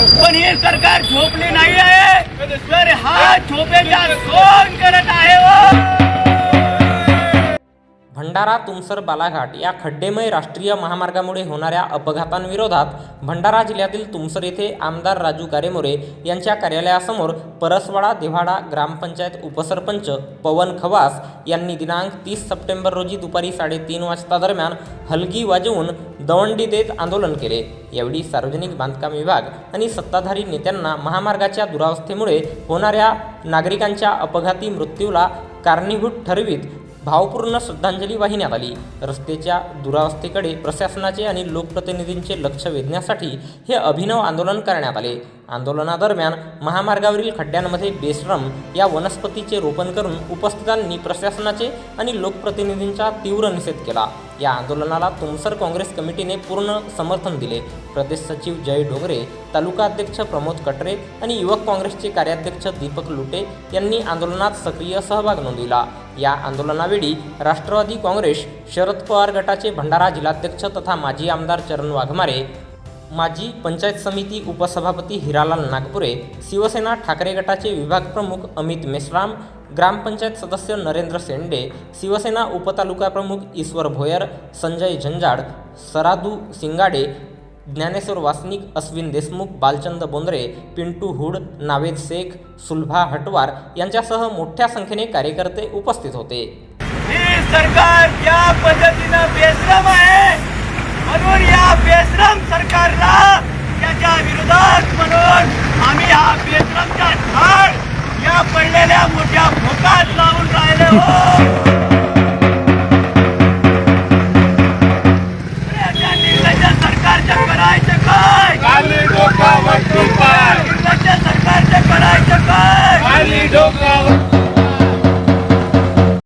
पण ही सरकार झोपली नाही आहे तर हा झोपेचा कोण करत आहे हो? भंडारा तुमसर बालाघाट या खड्डेमय राष्ट्रीय महामार्गामुळे होणाऱ्या अपघातांविरोधात भंडारा जिल्ह्यातील तुमसर येथे आमदार राजू कारेमोरे यांच्या कार्यालयासमोर परसवाडा देव्हाडा ग्रामपंचायत उपसरपंच पवन खवास यांनी दिनांक तीस सप्टेंबर रोजी दुपारी साडेतीन वाजता दरम्यान हलगी वाजवून दवंडी देत आंदोलन केले. यावेळी सार्वजनिक बांधकाम विभाग आणि सत्ताधारी नेत्यांना महामार्गाच्या दुरावस्थेमुळे होणाऱ्या नागरिकांच्या अपघाती मृत्यूला कारणीभूत ठरवीत भावपूर्ण श्रद्धांजली वाहिण्यात आली. रस्त्याच्या दुरावस्थेकडे प्रशासनाचे आणि लोकप्रतिनिधींचे लक्ष वेधण्यासाठी हे अभिनव आंदोलन करण्यात आले. आंदोलनादरम्यान महामार्गावरील खड्ड्यांमध्ये बेश्रम या वनस्पतीचे रोपण करून उपस्थितांनी प्रशासनाचे आणि लोकप्रतिनिधींचा तीव्र निषेध केला. या आंदोलनाला तुमसर काँग्रेस कमिटीने पूर्ण समर्थन दिले. प्रदेश सचिव जय डोंगरे तालुका अध्यक्ष प्रमोद कटरे आणि युवक काँग्रेसचे कार्याध्यक्ष दीपक लुटे यांनी आंदोलनात सक्रिय सहभाग नोंदविला. या आंदोलनावेळी राष्ट्रवादी काँग्रेस शरद पवार गटाचे भंडारा जिल्हाध्यक्ष तथा माजी आमदार चरण वाघमारे माजी पंचायत समिती उपसभापती हिरालाल नागपुरे शिवसेना ठाकरे गटाचे विभाग प्रमुख अमित मेश्राम ग्रामपंचायत सदस्य नरेंद्र सेंडे शिवसेना उपतालुका प्रमुख ईश्वर भोयर संजय झंजाड सरादू सिंगाडे ज्ञानेश्वर वासनिक अश्विन देशमुख बालचंद बोंद्रे पिंटू हुड नावेद शेख सुलभा हटवार यांच्यासह मोठ्या संख्येने कार्यकर्ते उपस्थित होते. ही सरकार ज्या पद्धतीनं बेश्रम आहे. म्हणून या बेश्रम सरकारला त्याच्या विरोधात म्हणून आम्ही हा बेश्रमचा झाड या पडलेल्या मोठ्या भोकात लावून राहिले. हो